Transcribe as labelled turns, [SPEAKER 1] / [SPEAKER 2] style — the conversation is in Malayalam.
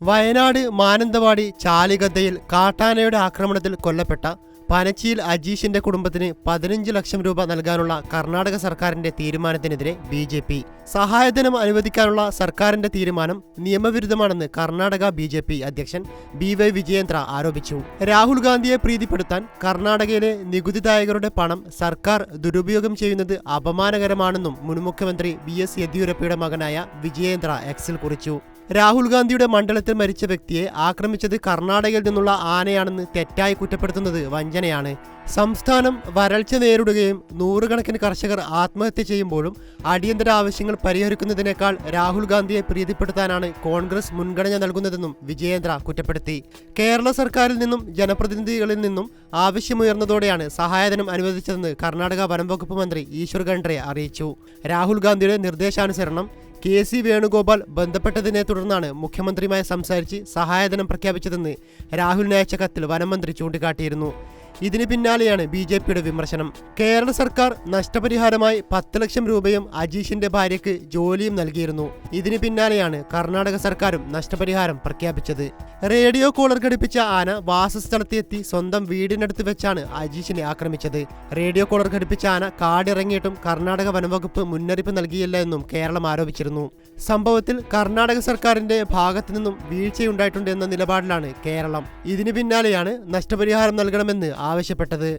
[SPEAKER 1] വയനാട് മാനന്തവാടി ചാലികദ്ദയിൽ കാട്ടാനയുടെ ആക്രമണത്തിൽ കൊല്ലപ്പെട്ട പനച്ചിയിൽ അജീഷിന്റെ കുടുംബത്തിന് പതിനഞ്ച് ലക്ഷം രൂപ നൽകാനുള്ള കർണാടക സർക്കാരിന്റെ തീരുമാനത്തിനെതിരെ ബി ജെ പി. സഹായധനം അനുവദിക്കാനുള്ള സർക്കാരിന്റെ തീരുമാനം നിയമവിരുദ്ധമാണെന്ന് കർണാടക ബി ജെ പി അധ്യക്ഷൻ ബി വൈ വിജയേന്ദ്ര ആരോപിച്ചു. രാഹുൽ ഗാന്ധിയെ പ്രീതിപ്പെടുത്താൻ കർണാടകയിലെ നികുതിദായകരുടെ പണം സർക്കാർ ദുരുപയോഗം ചെയ്യുന്നത് അപമാനകരമാണെന്നും മുൻ മുഖ്യമന്ത്രി ബി എസ് യെദ്യൂരപ്പയുടെ മകനായ വിജയേന്ദ്ര എക്സിൽ കുറിച്ചു. രാഹുൽ ഗാന്ധിയുടെ മണ്ഡലത്തിൽ മരിച്ച വ്യക്തിയെ ആക്രമിച്ചത് കർണാടകയിൽ നിന്നുള്ള ആനയാണെന്ന് തെറ്റായി കുറ്റപ്പെടുത്തുന്നത് വഞ്ചനയാണ്. സംസ്ഥാനം വരൾച്ച നേരിടുകയും നൂറുകണക്കിന് കർഷകർ ആത്മഹത്യ ചെയ്യുമ്പോഴും അടിയന്തര ആവശ്യങ്ങൾ പരിഹരിക്കുന്നതിനേക്കാൾ രാഹുൽ ഗാന്ധിയെ പ്രീതിപ്പെടുത്താനാണ് കോൺഗ്രസ് മുൻഗണന നൽകുന്നതെന്നും വിജയേന്ദ്ര കുറ്റപ്പെടുത്തി. കേരള സർക്കാരിൽ നിന്നും ജനപ്രതിനിധികളിൽ നിന്നും ആവശ്യമുയർന്നതോടെയാണ് സഹായധനം അനുവദിച്ചതെന്ന് കർണാടക വനം വകുപ്പ് മന്ത്രി ഈശ്വർ ഖണ്ഡ്രെ അറിയിച്ചു. രാഹുൽ ഗാന്ധിയുടെ നിർദ്ദേശാനുസരണം കെ സി വേണുഗോപാൽ ബന്ധപ്പെട്ടതിനെ തുടർന്നാണ് മുഖ്യമന്ത്രിയുമായി സംസാരിച്ച് സഹായധനം പ്രഖ്യാപിച്ചതെന്ന് രാഹുലിന് അയച്ച കത്തിൽ വനമന്ത്രി ചൂണ്ടിക്കാട്ടിയിരുന്നു. ഇതിന് പിന്നാലെയാണ് ബി ജെ പിയുടെ വിമർശനം. കേരള സർക്കാർ നഷ്ടപരിഹാരമായി പത്ത് ലക്ഷം രൂപയും അജീഷിന്റെ ഭാര്യയ്ക്ക് ജോലിയും നൽകിയിരുന്നു. ഇതിന് പിന്നാലെയാണ് കർണാടക സർക്കാരും നഷ്ടപരിഹാരം പ്രഖ്യാപിച്ചത്. റേഡിയോ കോളർ ഘടിപ്പിച്ച ആന വാസസ്ഥലത്തെത്തി സ്വന്തം വീടിനടുത്ത് വെച്ചാണ് അജീഷിനെ ആക്രമിച്ചത്. റേഡിയോ കോളർ ഘടിപ്പിച്ച ആന കാടിറങ്ങിയിട്ടും കർണാടക വനംവകുപ്പ് മുന്നറിയിപ്പ് നൽകിയില്ല എന്നും കേരളം ആരോപിച്ചിരുന്നു. സംഭവത്തിൽ കർണാടക സർക്കാരിന്റെ ഭാഗത്തു നിന്നും വീഴ്ചയുണ്ടായിട്ടുണ്ട് എന്ന നിലപാടിലാണ് കേരളം. ഇതിന് പിന്നാലെയാണ് നഷ്ടപരിഹാരം നൽകണമെന്ന് ആവശ്യപ്പെട്ടത്.